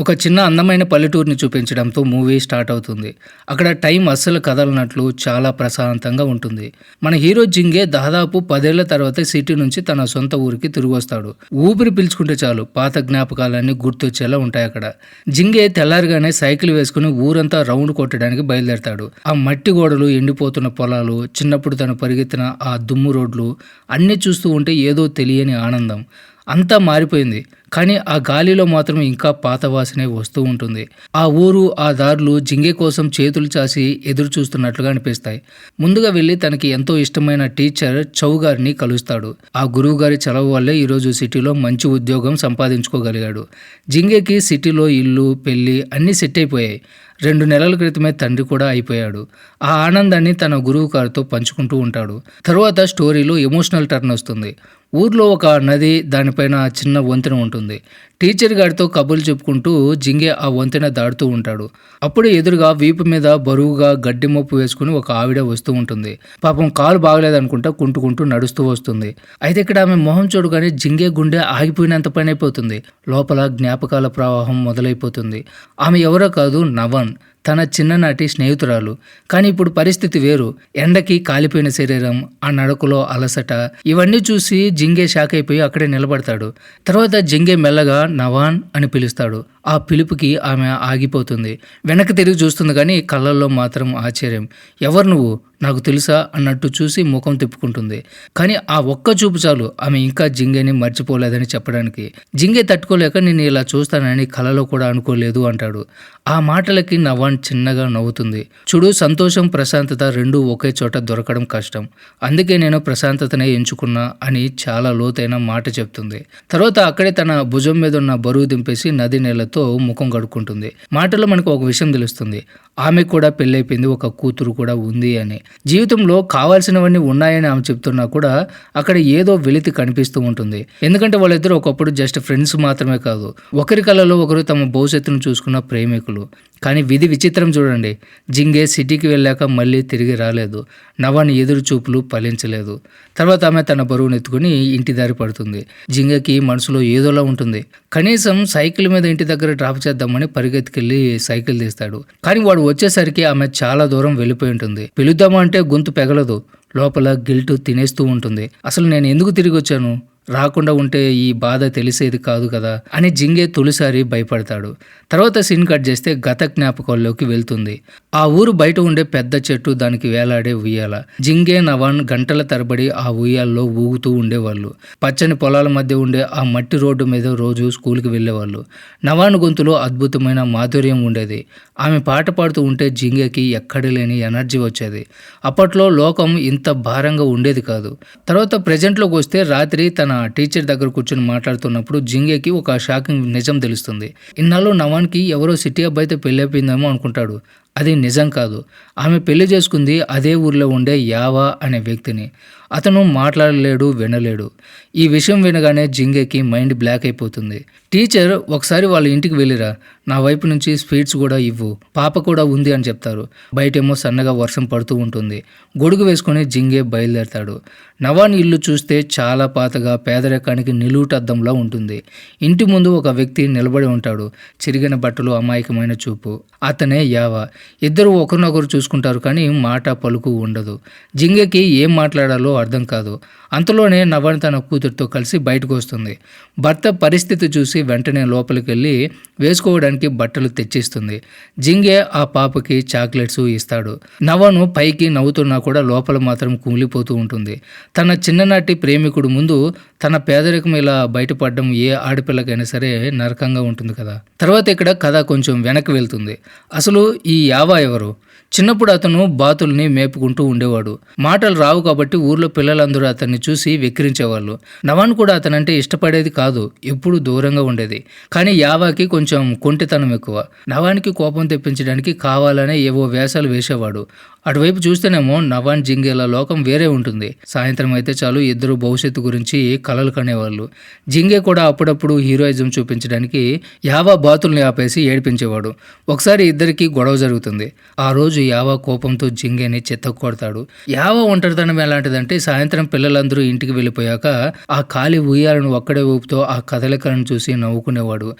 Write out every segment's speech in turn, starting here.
ఒక చిన్న అందమైన పల్లెటూరిని చూపించడంతో మూవీ స్టార్ట్ అవుతుంది. అక్కడ టైం అస్సలు కదలనట్లు చాలా ప్రశాంతంగా ఉంటుంది. మన హీరో జింగే దాదాపు పదేళ్ళ తర్వాత సిటీ నుంచి తన సొంత ఊరికి తిరిగి వస్తాడు. ఊపిరి పీల్చుకుంటే చాలు పాత జ్ఞాపకాలన్నీ గుర్తొచ్చేలా ఉంటాయి అక్కడ. జింగే తెల్లారిగానే సైకిల్ వేసుకుని ఊరంతా రౌండ్ కొట్టడానికి బయలుదేరతాడు. ఆ మట్టి గోడలు ఎండిపోతున్న పొలాలు చిన్నప్పుడు తను పరిగెత్తిన ఆ దుమ్ము రోడ్లు అన్నీ చూస్తూ ఉంటే ఏదో తెలియని ఆనందం. అంతా మారిపోయింది. కానీ ఆ గాలిలో మాత్రం ఇంకా పాత వాసనే వస్తూ ఉంటుంది. ఆ ఊరు ఆ దారులు జింగే కోసం చేతులు చాసి ఎదురు చూస్తున్నట్లుగా అనిపిస్తాయి. ముందుగా వెళ్ళి తనకి ఎంతో ఇష్టమైన టీచర్ చౌ గారిని కలుస్తాడు. ఆ గురువు గారి చలవ వల్లే ఈరోజు సిటీలో మంచి ఉద్యోగం సంపాదించుకోగలిగాడు. జింగేకి సిటీలో ఇల్లు పెళ్ళి అన్నీ సెట్ అయిపోయాయి. రెండు నెలల క్రితమే తండ్రి కూడా అయిపోయాడు. ఆ ఆనందాన్ని తన గురువు గారితో పంచుకుంటూ ఉంటాడు. తరువాత స్టోరీలో ఎమోషనల్ టర్న్ వస్తుంది. ఊర్లో ఒక నది దానిపైన చిన్న వంతెన ఉంటుంది. టీచర్ గారితో కబుర్లు చెప్పుకుంటూ జింగే ఆ వంతెన దాటుతూ ఉంటాడు. అప్పుడు ఎదురుగా వీపు మీద బరువుగా గడ్డి మొప్పు వేసుకుని ఒక ఆవిడ వస్తూ ఉంటుంది. పాపం కాలు బాగలేదనుకుంటా కుంటుకుంటూ నడుస్తూ వస్తుంది. అయితే ఇక్కడ ఆమె మొహం చూడగానే జింగే గుండె ఆగిపోయినంత పని అయిపోతుంది లోపల జ్ఞాపకాల ప్రవాహం మొదలైపోతుంది. ఆమె ఎవరో కాదు నవన్. తన చిన్ననాటి స్నేహితురాలు. కానీ ఇప్పుడు పరిస్థితి వేరు. ఎండకి కాలిపోయిన శరీరం ఆ నడకలో అలసట ఇవన్నీ చూసి జింగే షాక్ అయిపోయి అక్కడే నిలబడతాడు. తర్వాత జింగే మెల్లగా నవాన్ అని పిలుస్తాడు. ఆ పిలుపుకి ఆమె ఆగిపోతుంది. వెనక్కి తిరిగి చూస్తుంది కానీ కళ్ళల్లో మాత్రం ఆశ్చర్యం. ఎవరు నువ్వు? నాకు తెలుసా అన్నట్టు చూసి ముఖం తిప్పుకుంటుంది. కానీ ఆ ఒక్క చూపు చాలు. ఆమె ఇంకా జింగేని మర్చిపోలేదని చెప్పడానికి. జింగే తట్టుకోలేక నేను ఇలా చూస్తానని కలలో కూడా అనుకోలేదు అంటాడు. ఆ మాటలకి నవాన్ చిన్నగా నవ్వుతుంది. చూడు సంతోషం ప్రశాంతత రెండూ ఒకే చోట దొరకడం కష్టం. అందుకే నేను ప్రశాంతతనే ఎంచుకున్నా అని చాలా లోతైన మాట చెప్తుంది. తర్వాత అక్కడే తన భుజం మీద ఉన్న బరువు దింపేసి నది నీళ్ళతో ముఖం కడుక్కుంటుంది. మాటలో మనకు ఒక విషయం తెలుస్తుంది. ఆమె కూడా పెళ్ళైపోయింది ఒక కూతురు కూడా ఉంది అని. జీవితంలో కావాల్సినవన్నీ ఉన్నాయని ఆమె చెప్తున్నా కూడా అక్కడ ఏదో వెలితి కనిపిస్తూ ఉంటుంది. ఎందుకంటే వాళ్ళిద్దరూ ఒకప్పుడు జస్ట్ ఫ్రెండ్స్ మాత్రమే కాదు. ఒకరి కళలో ఒకరు తమ భవిష్యత్తును చూసుకున్న ప్రేమికులు. కానీ విధి విచిత్రం చూడండి. జింగే సిటీకి వెళ్ళాక మళ్ళీ తిరిగి రాలేదు. నవాని ఎదురు చూపులు ఫలించలేదు. తర్వాత ఆమె తన బరువును ఎత్తుకుని ఇంటి దారి పడుతుంది. జింగకి మనసులో ఏదోలా ఉంటుంది. కనీసం సైకిల్ మీద ఇంటి దగ్గర డ్రాప్ చేద్దామని పరిగెత్తుకెళ్ళి సైకిల్ తీస్తాడు. కానీ వాడు వచ్చేసరికి ఆమె చాలా దూరం వెళ్ళిపోయి ఉంటుంది. పిలుద్దామంటే గొంతు పెగలదు. లోపల గిల్టు తినేస్తూ ఉంటుంది. అసలు నేను ఎందుకు తిరిగి వచ్చాను? రాకుండా ఉంటే ఈ బాధ తెలిసేది కాదు కదా అని జింగే తొలిసారి భయపడతాడు. తర్వాత సీన్ కట్ చేస్తే గత జ్ఞాపకాల్లోకి వెళ్తుంది. ఆ ఊరు బయట ఉండే పెద్ద చెట్టు దానికి వేలాడే ఉయ్యాల. జింగే నవాన్ గంటల తరబడి ఆ ఉయ్యాల్లో ఊగుతూ ఉండేవాళ్ళు. పచ్చని పొలాల మధ్య ఉండే ఆ మట్టి రోడ్డు మీద రోజు స్కూల్కి వెళ్ళేవాళ్ళు. నవాన్ గొంతులో అద్భుతమైన మాధుర్యం ఉండేది. ఆమె పాట పాడుతూ ఉంటే జింగేకి ఎక్కడ లేని ఎనర్జీ వచ్చేది. అప్పట్లో లోకం ఇంత భారంగా ఉండేది కాదు. తర్వాత ప్రజెంట్లోకి వస్తే రాత్రి తన టీచర్ దగ్గర కూర్చొని మాట్లాడుతున్నప్పుడు జింగేకి ఒక షాకింగ్ నిజం తెలుస్తుంది. ఇన్నాళ్ళు నవాన్కి ఎవరో సిటీ అబ్బాయితో పెళ్ళైపోయిందేమో అనుకుంటాడు. అది నిజం కాదు. ఆమె పెళ్ళి చేసుకుంది అదే ఊర్లో ఉండే యావా అనే వ్యక్తిని. అతను మాట్లాడలేడు వినలేడు. ఈ విషయం వినగానే జింగేకి మైండ్ బ్లాక్ అయిపోతుంది. టీచర్ ఒకసారి వాళ్ళ ఇంటికి వెళ్ళిరా. నా వైపు నుంచి స్వీట్స్ కూడా ఇవ్వు. పాప కూడా ఉంది అని చెప్తారు. బయటేమో సన్నగా వర్షం పడుతూ ఉంటుంది. గొడుగు వేసుకొని జింగే బయలుదేరతాడు. నవాన్ ఇల్లు చూస్తే చాలా పాతగా పేదరికానికి నిలువుటద్దంలా ఉంటుంది. ఇంటి ముందు ఒక వ్యక్తి నిలబడి ఉంటాడు. చిరిగిన బట్టలు అమాయకమైన చూపు. అతనే యావా. ఇద్దరు ఒకరినొకరు చూసుకుంటారు కానీ మాట పలుకు ఉండదు. జింగకి ఏం మాట్లాడాలో అర్థం కాదు. అంతలోనే నవన్ తన కూతురితో కలిసి బయటకు వస్తుంది. భర్త పరిస్థితి చూసి వెంటనే లోపలికి వెళ్ళి వేసుకోవడానికి బట్టలు తెచ్చిస్తుంది. జింగే ఆ పాపకి చాక్లెట్స్ ఇస్తాడు. నవను పైకి నవ్వుతున్నా కూడా లోపల మాత్రం కుమిలిపోతూ ఉంటుంది. తన చిన్ననాటి ప్రేమికుడు ముందు తన పేదరికం ఇలా బయటపడడం ఏ ఆడపిల్లకైనా సరే నరకంగా ఉంటుంది కదా. తర్వాత ఇక్కడ కథ కొంచెం వెనక్కి వెళ్తుంది. అసలు ఈ యావా ఎవరు? చిన్నప్పుడు అతను బాతుల్ని మేపుకుంటూ ఉండేవాడు. మాటలు రావు కాబట్టి ఊర్లో పిల్లలందరూ అతన్ని చూసి వెక్కిరించేవాళ్ళు. నవాన్ కూడా అతనంటే ఇష్టపడేది కాదు ఎప్పుడు దూరంగా ఉండేది. కానీ యావాకి కొంచెం కొంటితనం ఎక్కువ. నవానికి కోపం తెప్పించడానికి కావాలనే ఏవో వేషాలు వేసేవాడు. అటువైపు చూస్తేనేమో నవాన్ జింగేల లోకం వేరే ఉంటుంది. సాయంత్రం అయితే చాలు ఇద్దరు భవిష్యత్తు గురించి కలలు కనేవాళ్ళు. జింగే కూడా అప్పుడప్పుడు హీరోయిజం చూపించడానికి యావా బాతుల్ని ఆపేసి ఏడిపించేవాడు. ఒకసారి ఇద్దరికి గొడవ జరుగుతుంది. ఆ రోజు యావా కోపంతో జింగేని చెత్త కొడతాడు యావా ఒంటరితనం ఎలాంటిదంటే సాయంత్రం పిల్లలందరూ ఇంటికి వెళ్ళిపోయాక ఆ ఖాళీ ఉయ్యాలను ఒక్కడే ఊపుతో ఆ కదలికలను చూసి నవ్వుకునేవాడు.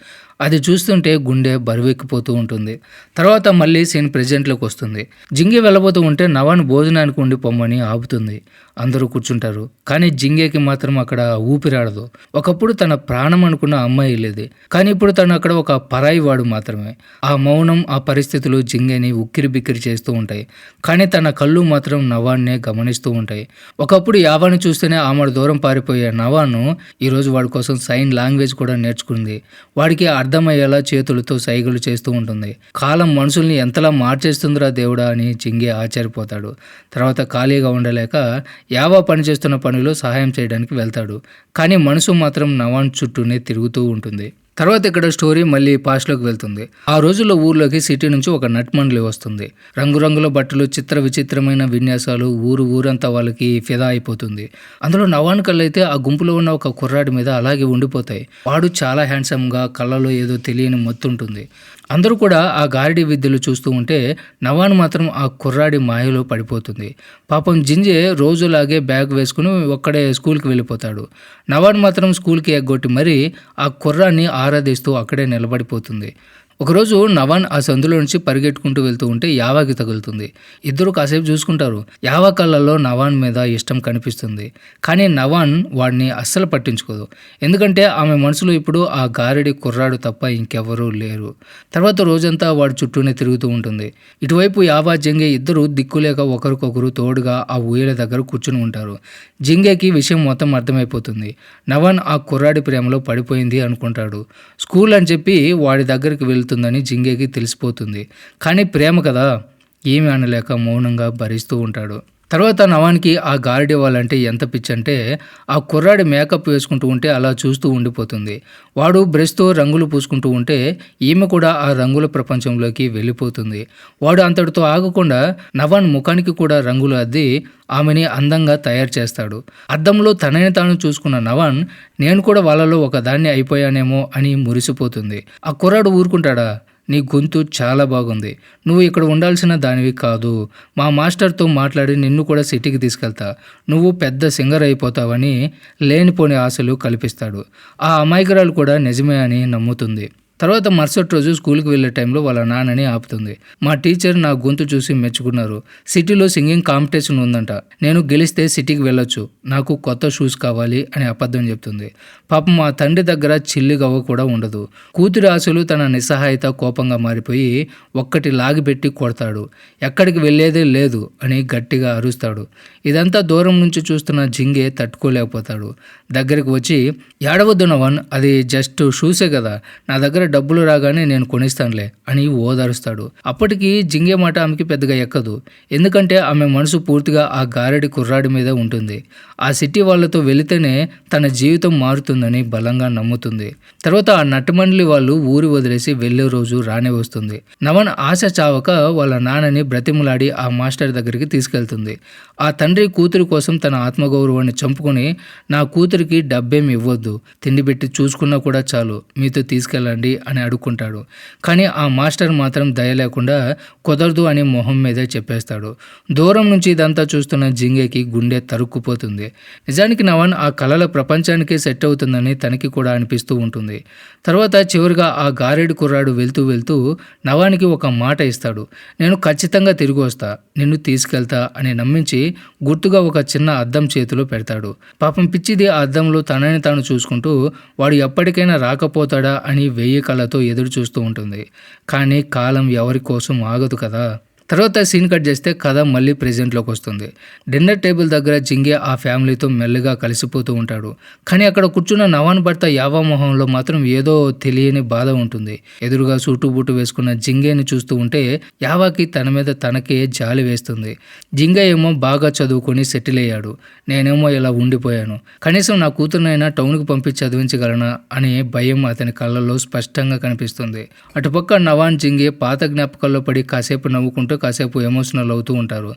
అది చూస్తుంటే గుండె బరువెక్కిపోతూ ఉంటుంది. తర్వాత మళ్ళీ సీన్ ప్రెజెంట్లోకి వస్తుంది. జింగి వెళ్ళబోతూ ఉంటే నవాన్ భోజనానికి ఉండి పొమ్మని ఆపుతుంది. అందరూ కూర్చుంటారు. కానీ జింగేకి మాత్రం అక్కడ ఊపిరాడదు. ఒకప్పుడు తన ప్రాణం అనుకున్న అమ్మాయి లేదు. కానీ ఇప్పుడు తను అక్కడ ఒక పరాయి వాడు మాత్రమే. ఆ మౌనం ఆ పరిస్థితులు జింగేని ఉక్కిరి బిక్కిరి చేస్తూ ఉంటాయి. కానీ తన కళ్ళు మాత్రం నవాన్నే గమనిస్తూ ఉంటాయి. ఒకప్పుడు యావాన్ని చూస్తేనే ఆమెడు దూరం పారిపోయే నవాను ఈరోజు వాడి కోసం సైన్ లాంగ్వేజ్ కూడా నేర్చుకుంది. వాడికి అర్థమయ్యేలా చేతులతో సైగలు చేస్తూ ఉంటుంది. కాలం మనుషుల్ని ఎంతలా మార్చేస్తుందిరా దేవుడా అని చింగే ఆశ్చర్యపోతాడు. తర్వాత ఖాళీగా ఉండలేక యావా పనిచేస్తున్న పనిలో సహాయం చేయడానికి వెళ్తాడు. కానీ మనసు మాత్రం నవాన్ చుట్టూనే తిరుగుతూ ఉంటుంది. తర్వాత ఇక్కడ స్టోరీ మళ్ళీ పాస్ట్లోకి వెళ్తుంది. ఆ రోజుల్లో ఊర్లోకి సిటీ నుంచి ఒక నట్మండ్లి వస్తుంది. రంగురంగుల బట్టలు చిత్ర విచిత్రమైన విన్యాసాలు ఊరు ఊరంతా వాళ్ళకి ఫిదా అయిపోతుంది. అందులో నవాన్ కళ్ళు అయితే ఆ గుంపులో ఉన్న ఒక కుర్రాడి మీద అలాగే ఉండిపోతాయి. వాడు చాలా హ్యాండ్సమ్గా కళ్ళలో ఏదో తెలియని మత్తు ఉంటుంది. అందరూ కూడా ఆ గారిడి విద్యలు చూస్తూ ఉంటే నవాన్ మాత్రం ఆ కుర్రాడి మాయలో పడిపోతుంది. పాపం జింజే రోజులాగే బ్యాగ్ వేసుకుని ఒక్కడే స్కూల్కి వెళ్ళిపోతాడు. నవాన్ మాత్రం స్కూల్కి ఎగ్గొట్టి మరీ ఆ కుర్రాన్ని ఆరాధిస్తూ అక్కడే నిలబడిపోతుంది. ఒకరోజు నవాన్ ఆ సందులో నుంచి పరిగెట్టుకుంటూ వెళ్తూ ఉంటే యావాకి తగులుతుంది. ఇద్దరు కాసేపు చూసుకుంటారు. యావా కళ్ళల్లో నవాన్ మీద ఇష్టం కనిపిస్తుంది. కానీ నవాన్ వాడిని అస్సలు పట్టించుకోదు. ఎందుకంటే ఆమె మనసులో ఇప్పుడు ఆ గారెడి కుర్రాడు తప్ప ఇంకెవరూ లేరు. తర్వాత రోజంతా వాడి చుట్టూనే తిరుగుతూ ఉంటుంది. ఇటువైపు యావా జంగే ఇద్దరు దిక్కులేక ఒకరికొకరు తోడుగా ఆ ఊయల దగ్గర కూర్చుని ఉంటారు. జింగేకి విషయం మొత్తం అర్థమైపోతుంది. నవాన్ ఆ కుర్రాడి ప్రేమలో పడిపోయింది అనుకుంటాడు. స్కూల్ అని చెప్పి వాడి దగ్గరికి వెళ్తూ వెళ్తుందని జింగేకి తెలిసిపోతుంది. కానీ ప్రేమ కదా? ఏమి అనలేక మౌనంగా భరిస్తూ ఉంటాడు. తర్వాత నవాన్కి ఆ గార్డ్ ఇవ్వాలంటే ఎంత పిచ్చంటే ఆ కుర్రాడి మేకప్ వేసుకుంటూ ఉంటే అలా చూస్తూ ఉండిపోతుంది. వాడు బ్రష్తో రంగులు పూసుకుంటూ ఉంటే ఈమె కూడా ఆ రంగుల ప్రపంచంలోకి వెళ్ళిపోతుంది. వాడు అంతటితో ఆగకుండా నవాన్ ముఖానికి కూడా రంగులు అద్ది ఆమెని అందంగా తయారు చేస్తాడు. అద్దంలో తనని తాను చూసుకున్న నవాన్ నేను కూడా వాళ్ళలో ఒకదాన్ని అయిపోయానేమో అని మురిసిపోతుంది. ఆ కుర్రాడు ఊరుకుంటాడా? నీ గొంతు చాలా బాగుంది. నువ్వు ఇక్కడ ఉండాల్సిన దానివి కాదు. మా మాస్టర్తో మాట్లాడి నిన్ను కూడా సిటీకి తీసుకెళ్తా. నువ్వు పెద్ద సింగర్ అయిపోతావని లేనిపోని ఆశలు కల్పిస్తాడు. ఆ అమాయకురాలు కూడా నిజమే అని నమ్ముతుంది. తర్వాత మరుసటి రోజు స్కూల్కి వెళ్ళే టైంలో వాళ్ళ నాన్నని ఆపుతుంది. మా టీచర్ నా గొంతు చూసి మెచ్చుకున్నారు. సిటీలో సింగింగ్ కాంపిటీషన్ ఉందంట. నేను గెలిస్తే సిటీకి వెళ్ళొచ్చు. నాకు కొత్త షూస్ కావాలి అని అబద్ధం చెప్తుంది. పాపం మా తండ్రి దగ్గర చిల్లి గవ్వ కూడా ఉండదు. కూతురి ఆశలు తన నిస్సహాయత కోపంగా మారిపోయి ఒక్కటి లాగిపెట్టి కొడతాడు. ఎక్కడికి వెళ్ళేదే లేదు అని గట్టిగా అరుస్తాడు. ఇదంతా దూరం నుంచి చూస్తున్న జింగే తట్టుకోలేకపోతాడు. దగ్గరికి వచ్చి ఏడవద్దు నవన్ అది జస్ట్ షూసే కదా. నా దగ్గర డబ్బులు రాగానే నేను కొనిస్తానులే అని ఓదారుస్తాడు అప్పటికి జింగే మాట ఆమెకి పెద్దగా ఎక్కదు. ఎందుకంటే ఆమె మనసు పూర్తిగా ఆ గారెడి కుర్రాడి మీద ఉంటుంది. ఆ సిటీ వాళ్ళతో వెళితేనే తన జీవితం మారుతుందని బలంగా నమ్ముతుంది. తర్వాత ఆ నట్టమండలి వాళ్ళు ఊరి వదిలేసి వెళ్ళే రోజు రానే వస్తుంది. నవన్ ఆశ చావక వాళ్ళ నాన్నని బ్రతిములాడి ఆ మాస్టర్ దగ్గరికి తీసుకెళ్తుంది. ఆ తండ్రి కూతురు కోసం తన ఆత్మగౌరవాన్ని చంపుకొని నా కూతురికి డబ్బేమి ఇవ్వద్దు. తిండి పెట్టి చూసుకున్నా కూడా చాలు. మీతో తీసుకెళ్ళండి అని అడుక్కుంటాడు. కానీ ఆ మాస్టర్ మాత్రం దయ లేకుండా కుదరదు అని మొహం మీదే చెప్పేస్తాడు. దూరం నుంచి ఇదంతా చూస్తున్న జింగేకి గుండె తరుక్కుపోతుంది. నిజానికి నవన్ ఆ కళల ప్రపంచానికే సెట్ అవుతుందని తనకి కూడా అనిపిస్తూ ఉంటుంది. తర్వాత చివరిగా ఆ గారెడు కుర్రాడు వెళ్తూ వెళ్తూ నవానికి ఒక మాట ఇస్తాడు. నేను ఖచ్చితంగా తిరిగి వస్తా. నిన్ను తీసుకెళ్తా అని నమ్మించి గుర్తుగా ఒక చిన్న అద్దం చేతిలో పెడతాడు. పాపం పిచ్చిది ఆ అద్దంలో తనని తాను చూసుకుంటూ వాడు ఎప్పటికైనా రాకపోతాడా అని వెయ్యి కళ్ళతో ఎదురు చూస్తూ ఉంటుంది. కానీ కాలం ఎవరి కోసం ఆగదు కదా? తర్వాత సీన్ కట్ చేస్తే కథ మళ్ళీ ప్రెజెంట్లోకి వస్తుంది. డిన్నర్ టేబుల్ దగ్గర జింగే ఆ ఫ్యామిలీతో మెల్లగా కలిసిపోతూ ఉంటాడు. కానీ అక్కడ కూర్చున్న నవాన్ భర్త యావా మొహంలో మాత్రం ఏదో తెలియని బాధ ఉంటుంది. ఎదురుగా సూటు బూటు వేసుకున్న జింగేని చూస్తూ ఉంటే యావాకి తన మీద తనకే జాలి వేస్తుంది. జింగే ఏమో బాగా చదువుకొని సెటిల్ అయ్యాడు. నేనేమో ఇలా ఉండిపోయాను. కనీసం నా కూతురునైనా టౌన్కి పంపించి చదివించగలనా అనే భయం అతని కళ్ళల్లో స్పష్టంగా కనిపిస్తుంది. అటుపక్క నవాన్ జింగే పాత జ్ఞాపకాల్లో పడి కాసేపు నవ్వుకుంటూ కాసేపు ఎమోషనల్ అవుతూ ఉంటారు.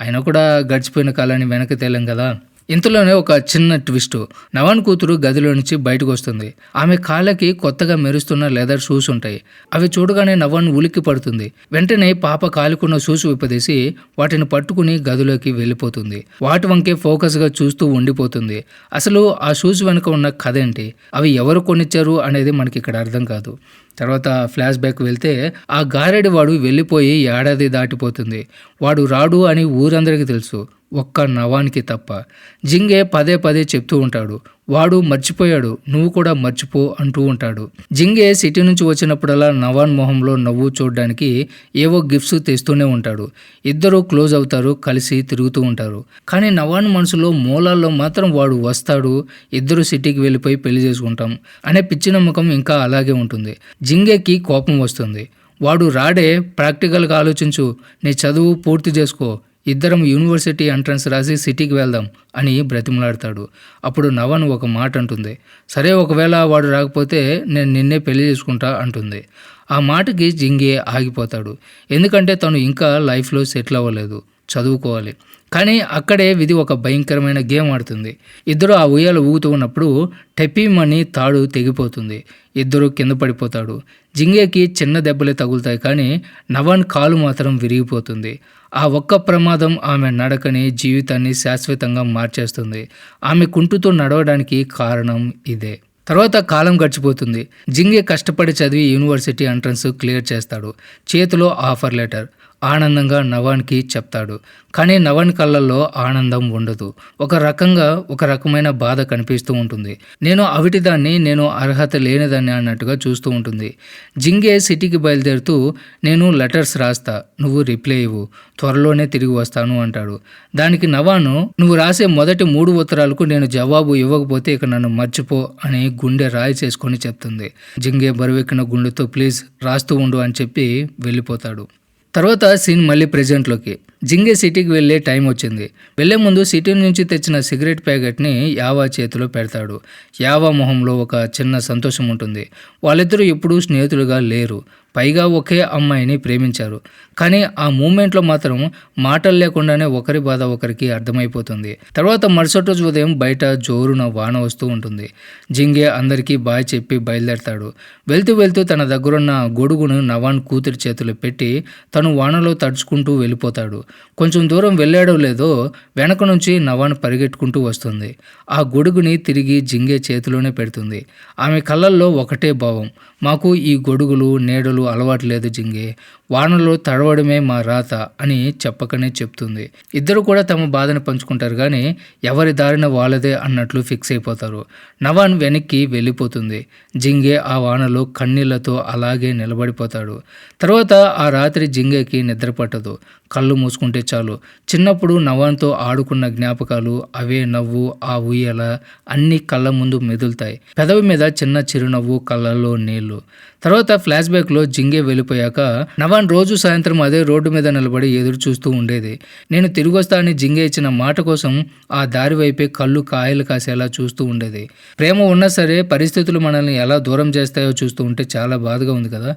అయినా కూడా గడిచిపోయిన కాలాన్ని వెనక్కి తేలేం కదా? ఇంతలోనే ఒక చిన్న ట్విస్ట్. నవన్ కూతురు గదిలో నుంచి బయటకు వస్తుంది. ఆమె కాళ్ళకి కొత్తగా మెరుస్తున్న లెదర్ షూస్ ఉంటాయి. అవి చూడగానే నవన్ ఉలిక్కి పడుతుంది. వెంటనే పాప కాలుకున్న షూస్ విప్పదీసి వాటిని పట్టుకుని గదిలోకి వెళ్ళిపోతుంది. వాటి వంకే ఫోకస్గా చూస్తూ ఉండిపోతుంది. అసలు ఆ షూస్ వెనుక ఉన్న కథ ఏంటి? అవి ఎవరు కొనిచ్చారు అనేది మనకి ఇక్కడ అర్థం కాదు. తర్వాత ఫ్లాష్ బ్యాక్ వెళ్తే ఆ గారెడి వాడు వెళ్ళిపోయి ఏడాది దాటిపోతుంది. వాడు రాడు అని ఊరందరికీ తెలుసు. ఒక్క నవానికి తప్ప. జింగే పదే పదే చెప్తూ ఉంటాడు. వాడు మర్చిపోయాడు. నువ్వు కూడా మర్చిపో అంటూ ఉంటాడు. జింగే సిటీ నుంచి వచ్చినప్పుడల్లా నవాన్ మొహంలో నవ్వు చూడడానికి ఏవో గిఫ్ట్స్ తెస్తూనే ఉంటాడు. ఇద్దరు క్లోజ్ అవుతారు కలిసి తిరుగుతూ ఉంటారు. కానీ నవాన్ మనసులో మూలాల్లో మాత్రం వాడు వస్తాడు. ఇద్దరు సిటీకి వెళ్ళిపోయి పెళ్ళి చేసుకుంటాం అనే పిచ్చి నమ్మకం ఇంకా అలాగే ఉంటుంది. జింగేకి కోపం వస్తుంది. వాడు రాడే ప్రాక్టికల్గా ఆలోచించు. నీ చదువు పూర్తి చేసుకో. ఇద్దరం యూనివర్సిటీ ఎంట్రన్స్ రాసి సిటీకి వెళ్దాం అని బ్రతిమలాడతాడు. అప్పుడు నవన్ ఒక మాట అంటుంది. సరే ఒకవేళ వాడు రాకపోతే నేను నిన్నే పెళ్ళి చేసుకుంటా అంటుంది. ఆ మాటకి జింగే ఆగిపోతాడు. ఎందుకంటే తను ఇంకా లైఫ్లో సెటిల్ అవ్వలేదు. చదువుకోవాలి. కానీ అక్కడే విధి ఒక భయంకరమైన గేమ్ ఆడుతుంది. ఇద్దరు ఆ ఉయ్యాలు ఊగుతూ ఉన్నప్పుడు టెపీమని తాడు తెగిపోతుంది. ఇద్దరు కింద పడిపోతాడు. జింగేకి చిన్న దెబ్బలే తగులుతాయి కానీ నవన్ కాలు మాత్రం విరిగిపోతుంది. ఆ ఒక్క ప్రమాదం ఆమె నడకని జీవితాన్ని శాశ్వతంగా మార్చేస్తుంది. ఆమె కుంటుతో నడవడానికి కారణం ఇదే. తర్వాత కాలం గడిచిపోతుంది. జింగే కష్టపడి చదివి యూనివర్సిటీ ఎంట్రన్స్ క్లియర్ చేస్తాడు. చేతిలో ఆఫర్ లెటర్. ఆనందంగా నవాన్కి చెప్తాడు. కానీ నవన్ కళ్ళల్లో ఆనందం ఉండదు. ఒక రకంగా ఒక రకమైన బాధ కనిపిస్తూ ఉంటుంది. నేను అవిటిదాన్ని నేను అర్హత లేనిదాన్ని అన్నట్టుగా చూస్తూ ఉంటుంది. జింగే సిటీకి బయలుదేరుతూ నేను లెటర్స్ రాస్తా నువ్వు రిప్లై ఇవ్వు త్వరలోనే తిరిగి వస్తాను అంటాడు. దానికి నవాను నువ్వు రాసే మొదటి మూడు ఉత్తరాలకు నేను జవాబు ఇవ్వకపోతే ఇక నన్ను మర్చిపో అని గుండె రాయి చేసుకొని చెప్తుంది. జింగే బరువెక్కిన గుండెతో ప్లీజ్ రాస్తూ ఉండు అని చెప్పి వెళ్ళిపోతాడు. తర్వాత సీన్ మళ్ళీ ప్రెజెంట్లోకి జింగే సిటీకి వెళ్ళే టైం వచ్చింది. వెళ్ళే ముందు సిటీ నుంచి తెచ్చిన సిగరెట్ ప్యాకెట్ని యావా చేతిలో పెడతాడు. యావా మొహంలో ఒక చిన్న సంతోషం ఉంటుంది. వాళ్ళిద్దరూ ఎప్పుడూ స్నేహితులుగా లేరు. పైగా ఒకే అమ్మాయిని ప్రేమించారు. కానీ ఆ మూమెంట్లో మాత్రం మాటలు లేకుండానే ఒకరి బాధ ఒకరికి అర్థమైపోతుంది. తర్వాత మరుసటి రోజు ఉదయం బయట జోరున వాన వస్తూ ఉంటుంది. జింగే అందరికీ బాయ్ చెప్పి బయలుదేరతాడు. వెళ్తూ వెళ్తూ తన దగ్గరున్న గొడుగును నవాన్ కూతురి చేతిలో పెట్టి తను వానలో తడుచుకుంటూ వెళ్ళిపోతాడు. కొంచెం దూరం వెళ్ళాడో లేదో వెనక నుంచి నవాన్ పరిగెట్టుకుంటూ వస్తుంది. ఆ గొడుగుని తిరిగి జింగే చేతిలోనే పెడుతుంది. ఆమె కళ్ళల్లో ఒకటే భావం. మాకు ఈ గొడుగులు నీడలు అలవాటు లేదు జింగే. వానలో తడవడమే మా రాత అని చెప్పకనే చెప్తుంది. ఇద్దరు కూడా తమ బాధను పంచుకుంటారు కానీ ఎవరి దారిన వాళ్ళదే అన్నట్లు ఫిక్స్ అయిపోతారు. నవాన్ వెనక్కి వెళ్ళిపోతుంది. జింగే ఆ వానలో కన్నీళ్ళతో అలాగే నిలబడిపోతాడు. తర్వాత ఆ రాత్రి జింగేకి నిద్ర పట్టదు. కళ్ళు మూసుకుంటే చాలు. చిన్నప్పుడు నవాన్తో ఆడుకున్న జ్ఞాపకాలు అవే నవ్వు ఆ ఉయ్యల అన్ని కళ్ళ ముందు మెదులుతాయి. పెదవి మీద చిన్న చిరునవ్వు కళ్ళల్లో నీళ్ళు. తర్వాత ఫ్లాష్ బ్యాక్లో జింగే వెళ్ళిపోయాక నవాన్ రోజు సాయంత్రం అదే రోడ్డు మీద నిలబడి ఎదురు చూస్తూ ఉండేది. నేను తిరిగి వస్తా అని జింగే ఇచ్చిన మాట కోసం ఆ దారి వైపే కళ్ళు కాయలు కాసేలా చూస్తూ ఉండేది. ప్రేమ ఉన్నా సరే పరిస్థితులు మనల్ని ఎలా దూరం చేస్తాయో చూస్తూ ఉంటే చాలా బాధగా ఉంది కదా.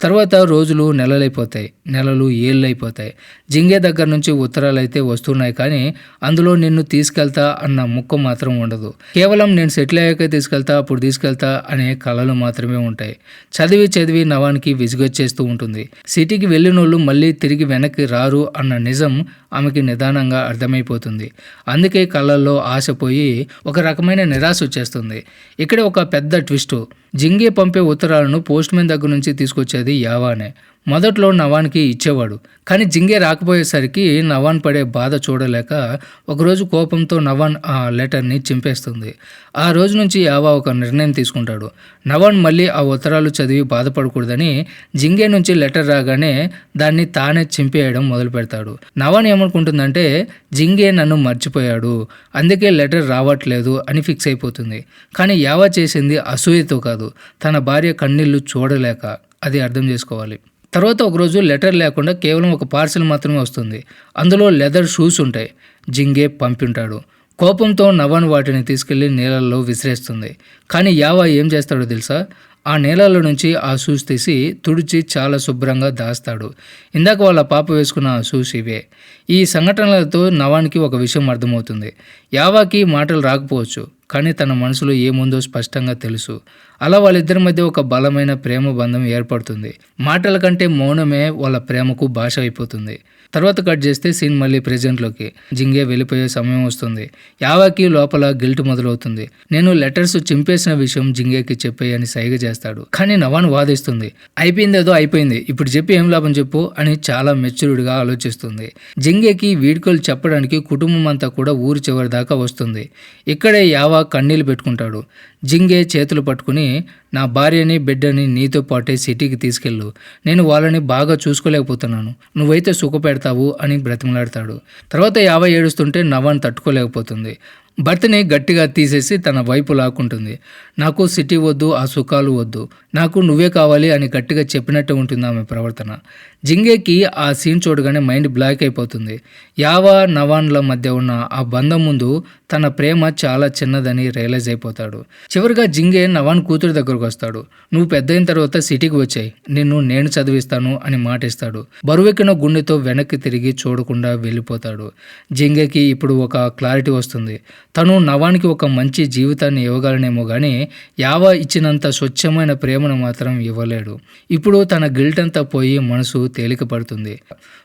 తర్వాత రోజులు నెలలైపోతాయి నెలలు ఏళ్ళైపోతాయి. జింగే దగ్గర నుంచి ఉత్తరాలు అయితే వస్తున్నాయి కానీ అందులో నిన్ను తీసుకెళ్తా అన్న ముక్క మాత్రం ఉండదు. కేవలం నేను సెటిల్ అయ్యాక తీసుకెళ్తా అప్పుడు తీసుకెళ్తా అనే కళలు మాత్రమే ఉంటాయి. చదివి చదివి నవానికి విసుగొచ్చేస్తూ ఉంటుంది. సిటీకి వెళ్ళినోళ్ళు మళ్ళీ తిరిగి వెనక్కి రారు అన్న నిజం ఆమెకి నిదానంగా అర్థమైపోతుంది. అందుకే కళ్ళల్లో ఆశపోయి ఒక రకమైన నిరాశ వచ్చేస్తుంది. ఇక్కడ ఒక పెద్ద ట్విస్టు. జింగే పంపే ఉత్తరాలను పోస్ట్మెన్ దగ్గర నుంచి తీసుకొచ్చేది యావానే. మొదట్లో నవాన్కి ఇచ్చేవాడు. కానీ జింగే రాకపోయేసరికి నవాన్ పడే బాధ చూడలేక ఒకరోజు కోపంతో నవాన్ ఆ లెటర్ని చింపేస్తుంది. ఆ రోజు నుంచి యావా ఒక నిర్ణయం తీసుకుంటాడు. నవాన్ మళ్ళీ ఆ ఉత్తరాలు చదివి బాధపడకూడదని జింగే నుంచి లెటర్ రాగానే దాన్ని తానే చింపేయడం మొదలు పెడతాడు. నవాన్ ఏమనుకుంటుందంటే జింగే నన్ను మర్చిపోయాడు. అందుకే లెటర్ రావట్లేదు అని ఫిక్స్ అయిపోతుంది. కానీ యావా చేసింది అసూయతో కాదు. తన భార్య కన్నీళ్ళు చూడలేక. అది అర్థం చేసుకోవాలి. తర్వాత ఒకరోజు లెటర్ లేకుండా కేవలం ఒక పార్సిల్ మాత్రమే వస్తుంది. అందులో లెదర్ షూస్ ఉంటాయి. జింగే పంపింటాడు. కోపంతో నవన్ వాటిని తీసుకెళ్ళి నీళ్ళల్లో విసిరేస్తుంది. కానీ యావా ఏం చేస్తాడో తెలుసా? ఆ నీళ్ళలో నుంచి ఆ షూస్ తీసి తుడిచి చాలా శుభ్రంగా దాస్తాడు. ఇందాక వాళ్ళ పాప వేసుకున్న ఆ షూస్ ఇవే. ఈ సంఘటనలతో నవానికి ఒక విషయం అర్థమవుతుంది. యావాకి మాటలు రాకపోవచ్చు. కానీ తన మనసులో ఏముందో స్పష్టంగా తెలుసు. అలా వాళ్ళిద్దరి మధ్య ఒక బలమైన ప్రేమ బంధం ఏర్పడుతుంది. మాటల కంటే మౌనమే వాళ్ళ ప్రేమకు భాష అయిపోతుంది. తర్వాత కట్ చేస్తే సీన్ మళ్ళీ ప్రెజెంట్లోకి జింగే వెళ్ళిపోయే సమయం వస్తుంది. యావాకి లోపల గిల్ట్ మొదలవుతుంది. నేను లెటర్స్ చింపేసిన విషయం జింగేకి చెప్పేయని సైగ చేస్తాడు. కానీ నవాన్ వాదిస్తుంది. అయిపోయింది ఏదో అయిపోయింది. ఇప్పుడు చెప్పి ఏం లాభం చెప్పు అని చాలా మెచ్యూర్డ్గా ఆలోచిస్తుంది. జింగేకి వీడ్కోలు చెప్పడానికి కుటుంబం అంతా కూడా ఊరు చివరి దాకా వస్తుంది. ఇక్కడే యావా కన్నీళ్ళు పెట్టుకుంటాడు. జింగే చేతులు పట్టుకుని నా భార్యని బిడ్డని నీతో పాటే సిటీకి తీసుకెళ్ళు. నేను వాళ్ళని బాగా చూసుకోలేకపోతున్నాను. నువ్వైతే సుఖపెడతావు అని బ్రతిమలాడతాడు. తర్వాత యాభై ఏడుస్తుంటే నవాన్ తట్టుకోలేకపోతుంది. భర్తని గట్టిగా తీసేసి తన వైపు లాక్కుంటుంది. నాకు సిటీ వద్దు ఆ సుఖాలు వద్దు. నాకు నువ్వే కావాలి అని గట్టిగా చెప్పినట్టు ఉంటుంది ఆమె ప్రవర్తన. జింగేకి ఆ సీన్ చూడగానే మైండ్ బ్లాక్ అయిపోతుంది. యావా నవాన్ల మధ్య ఉన్న ఆ బంధం ముందు తన ప్రేమ చాలా చిన్నదని రియలైజ్ అయిపోతాడు. చివరిగా జింగే నవాన్ కూతురు దగ్గరకు వస్తాడు. నువ్వు పెద్ద అయిన తర్వాత సిటీకి వచ్చాయి. నిన్ను నేను చదివిస్తాను అని మాటిస్తాడు. బరువెక్కిన గుండెతో వెనక్కి తిరిగి చూడకుండా వెళ్ళిపోతాడు. జింగేకి ఇప్పుడు ఒక క్లారిటీ వస్తుంది. తను నవానికి ఒక మంచి జీవితాన్ని ఇవ్వగలనేమో కానీ యావ ఇచ్చినంత స్వచ్ఛమైన ప్రేమను మాత్రం ఇవ్వలేడు. ఇప్పుడు తన గిల్ట్ అంతా పోయి మనసు తేలిక పడుతుంది.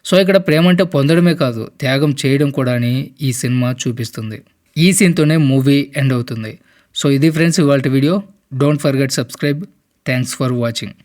సో ఇక్కడ ప్రేమ అంటే పొందడమే కాదు త్యాగం చేయడం కూడా అని ఈ సినిమా చూపిస్తుంది. ఈ సీన్తోనే మూవీ ఎండ్ అవుతుంది. సో ఇది ఫ్రెండ్స్ ఇవాళ video. Don't forget subscribe. Thanks for watching.